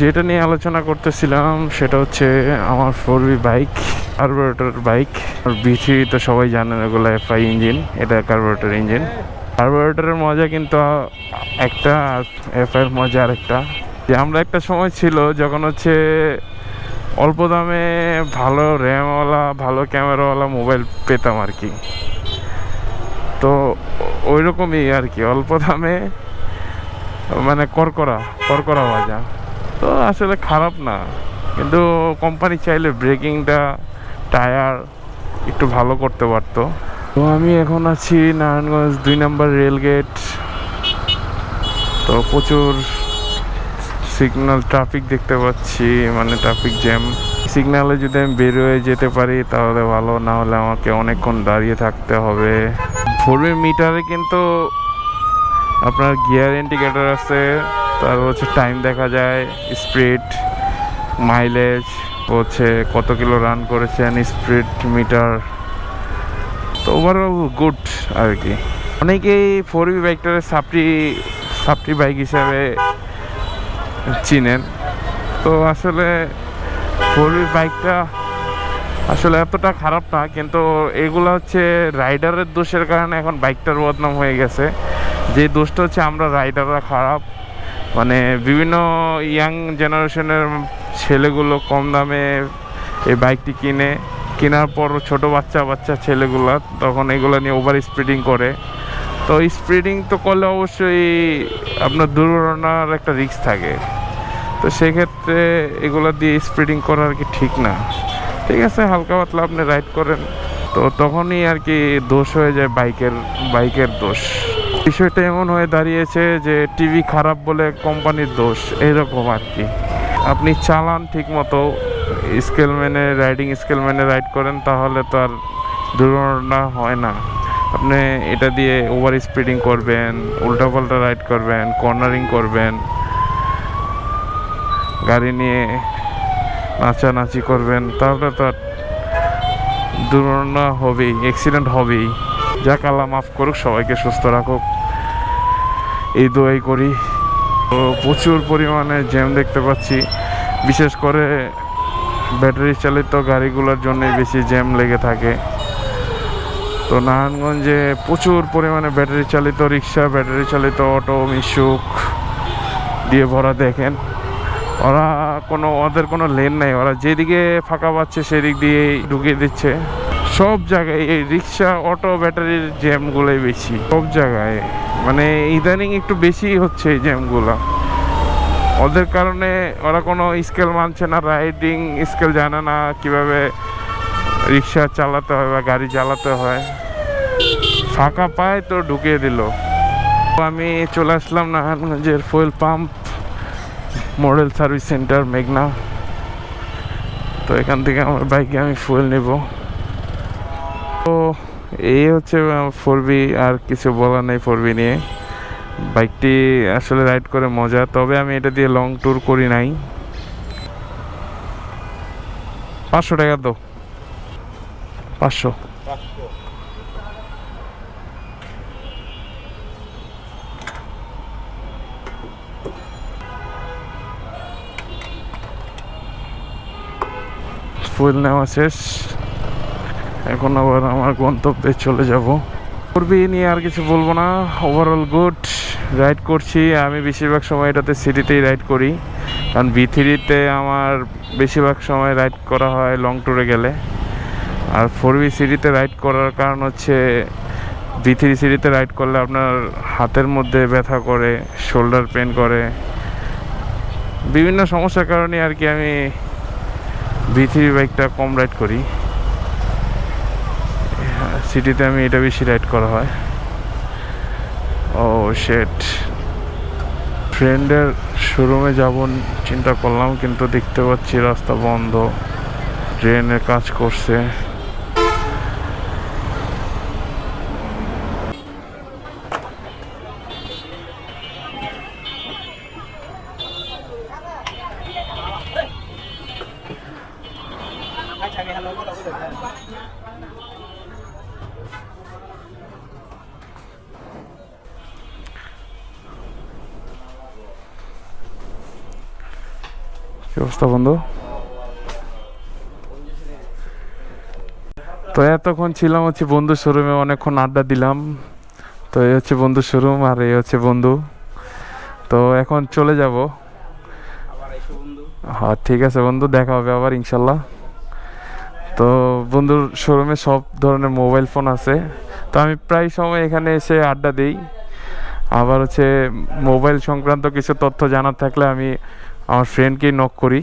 যেটা নিয়ে আলোচনা করতেছিলাম, সেটা হচ্ছে আমার four B bike carburettor bike আর তো সবাই জানেন ওগুলো এফআই ইঞ্জিন এটা কার্বোরেটর ইঞ্জিন কার্বোরেটরের মজা কিন্তু একটা, আর এফআইয়ের মজা আর একটা যে আমরা একটা সময় ছিল যখন হচ্ছে অল্প দামে ভালো র্যামওয়ালা ভালো ক্যামেরাওয়ালা মোবাইল পেতাম আর কি তো ওই রকমই আর কি অল্প দামে মানে করকরা করকরা বাজা তো আসলে খারাপ না। কিন্তু কোম্পানি চাইলে ব্রেকিংটা টায়ার একটু ভালো করতে পারতো। তো আমি এখন আছি নারায়ণগঞ্জ দুই নম্বর রেলগেট তো প্রচুর সিগন্যাল ট্রাফিক দেখতে পাচ্ছি মানে ট্রাফিক জ্যাম সিগনালে যদি আমি বেরোয় যেতে পারি, তাহলে ভালো, না হলে আমাকে অনেকক্ষণ দাঁড়িয়ে থাকতে হবে। ফোরবি মিটারে কিন্তু আপনার গিয়ার ইন্ডিকেটর আছে। তার হচ্ছে টাইম দেখা যায় স্পিড মাইলেজ হচ্ছে কত কিলো রান করেছেন স্পিড মিটার তো ওভারঅল গুড আর কি। অনেকেই ফোর বি বাইকটারে সাপটি সাপটি বাইক হিসাবে চিনেন। তো আসলে ফোর বি বাইকটা আসলে এতটা খারাপ না, কিন্তু এগুলো হচ্ছে রাইডারের দোষের কারণে এখন বাইকটার বদনাম হয়ে গেছে। যে দোষটা হচ্ছে আমরা রাইডাররা খারাপ মানে বিভিন্ন ইয়াং জেনারেশনের ছেলেগুলো কম দামে এই বাইকটি কিনে। কেনার পর ছোট বাচ্চা বাচ্চা ছেলেগুলো তখন এগুলো নিয়ে ওভার স্পিডিং করে। তো স্পিডিং তো করলে অবশ্যই আপনার দুর্ঘটনার একটা রিস্ক থাকে। তো সেক্ষেত্রে এগুলো দিয়ে স্পিডিং করা আর কি ঠিক না। ঠিক আছে, হালকা পাতলা আপনি রাইড করেন। তো তখনই আর কি দোষ হয়ে যায় বাইকের বাইকের দোষ। বিষয়টা এমন হয়ে দাঁড়িয়েছে যে টিভি খারাপ বলে কোম্পানির দোষ এইরকম আর কি। আপনি চালান ঠিক মতো স্কেল মেনে রাইডিং স্কেল মেনে রাইড করেন, তাহলে তো আর দুর্ঘটনা হয় না। আপনি এটা দিয়ে ওভার স্পিডিং করবেন, উল্টাপাল্টা রাইড করবেন কর্নারিং করবেন, গাড়ি নিয়ে নাচানাচি করবেন, তাহলে তো আর দুর্ঘটনা হবেই অ্যাক্সিডেন্ট হবেই। যাক, আল্লাহ মাফ করুক, সবাইকে সুস্থ রাখুক। এই দোয়াই করি। তো প্রচুর পরিমাণে জ্যাম দেখতে পাচ্ছি। বিশেষ করে ব্যাটারি চালিত গাড়িগুলোর জন্যই বেশি জ্যাম লেগে থাকে। তো নারায়ণগঞ্জে প্রচুর পরিমাণে ব্যাটারি চালিত রিক্সা, ব্যাটারি চালিত অটো, মিশুক দিয়ে ভরা দেখেন। ওরা কোনো, ওদের কোনো লেন নেই। ওরা যেদিকে ফাঁকা পাচ্ছে, সেদিক দিয়েই ঢুকিয়ে দিচ্ছে। সব জায়গায় এই রিক্সা, অটো, ব্যাটারির জ্যামগুলোই বেশি। সব জায়গায়। মানে ইদানিং একটু বেশি হচ্ছে এই জ্যামগুলো। ওদের কারণে ওরা কোনো স্কেল মানছে না, রাইডিং স্কেল জানে না কীভাবে রিক্সা চালাতে হয় বা গাড়ি চালাতে হয়। ফাঁকা পায় তো ঢুকিয়ে দিল। আমি চলে আসলাম নারায়ণগঞ্জের fuel pump, model service centre, মেঘনা। তো এখান থেকে আমার বাইকে আমি ফুয়েল নেব। তো এই হচ্ছে ফোর বি আর কিছু বলার নেই ফোর বি নিয়ে। বাইকটি আসলে রাইড করে মজা, তবে আমি এটা দিয়ে লং ট্যুর করি নাই। পাঁচশো টাকা দাও। পাঁচশো। ফুল নেওয়া শেষ। এখন আবার আমার গন্তব্যে চলে যাব। করবি নিয়ে আর কিছু বলব না। ওভারঅল গুড রাইড করছি। আমি বেশিরভাগ সময় এটাতে সিটিতেই রাইড করি। কারণ বি থ্রিতে আমার বেশিরভাগ সময় রাইড করা হয় লং ট্যুরে গেলে। আর ফোর বি সিটিতে রাইড করার কারণ হচ্ছে বি থ্রি সিটিতে রাইড করলে আপনার হাতের মধ্যে ব্যথা করে শোল্ডার পেন করে। বিভিন্ন সমস্যার কারণে আর কি আমি বি থ্রি বাইকটা কম রাইড করি। সিটিতে আমি এটা বেশি রাইড করা হয়। ও শেট ফ্রেন্ডের শোরুমে যাব চিন্তা করলাম, কিন্তু দেখতে পাচ্ছি রাস্তা বন্ধ। ট্রেনের কাজ করছে। কি অবস্থা, বন্ধু? তো এতক্ষণ ছিলাম হচ্ছে বন্ধুর শোরুমে, অনেকক্ষণ আড্ডা দিলাম। তো এই হচ্ছে বন্ধুর শোরুম আর এই হচ্ছে বন্ধু। তো এখন চলে যাব। হ্যাঁ ঠিক আছে বন্ধু, দেখা হবে আবার, ইনশাল্লাহ। তো বন্ধুর শোরুমে সব ধরনের মোবাইল ফোন আছে। তো আমি প্রায় সময় এখানে এসে আড্ডা দিই। আবার হচ্ছে মোবাইল সংক্রান্ত কিছু তথ্য জানার থাকলে আমি আমার ফ্রেন্ডকেই নক করি।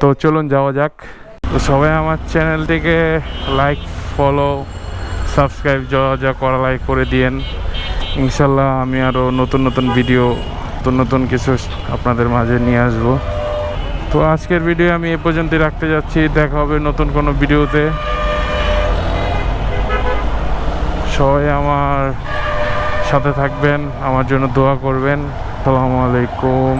তো চলুন যাওয়া যাক। তো সবাই আমার চ্যানেলটিকে লাইক ফলো সাবস্ক্রাইব যা যা করা লাইক করে দিয়েন। ইনশাল্লাহ আমি আরও নতুন নতুন ভিডিও নতুন নতুন কিছু আপনাদের মাঝে নিয়ে আসব। তো আজকের ভিডিও আমি এ পর্যন্তই রাখতে যাচ্ছি। দেখা হবে নতুন কোনো ভিডিওতে সবাই আমার সাথে থাকবেন, আমার জন্য দোয়া করবেন। আসসালামু আলাইকুম।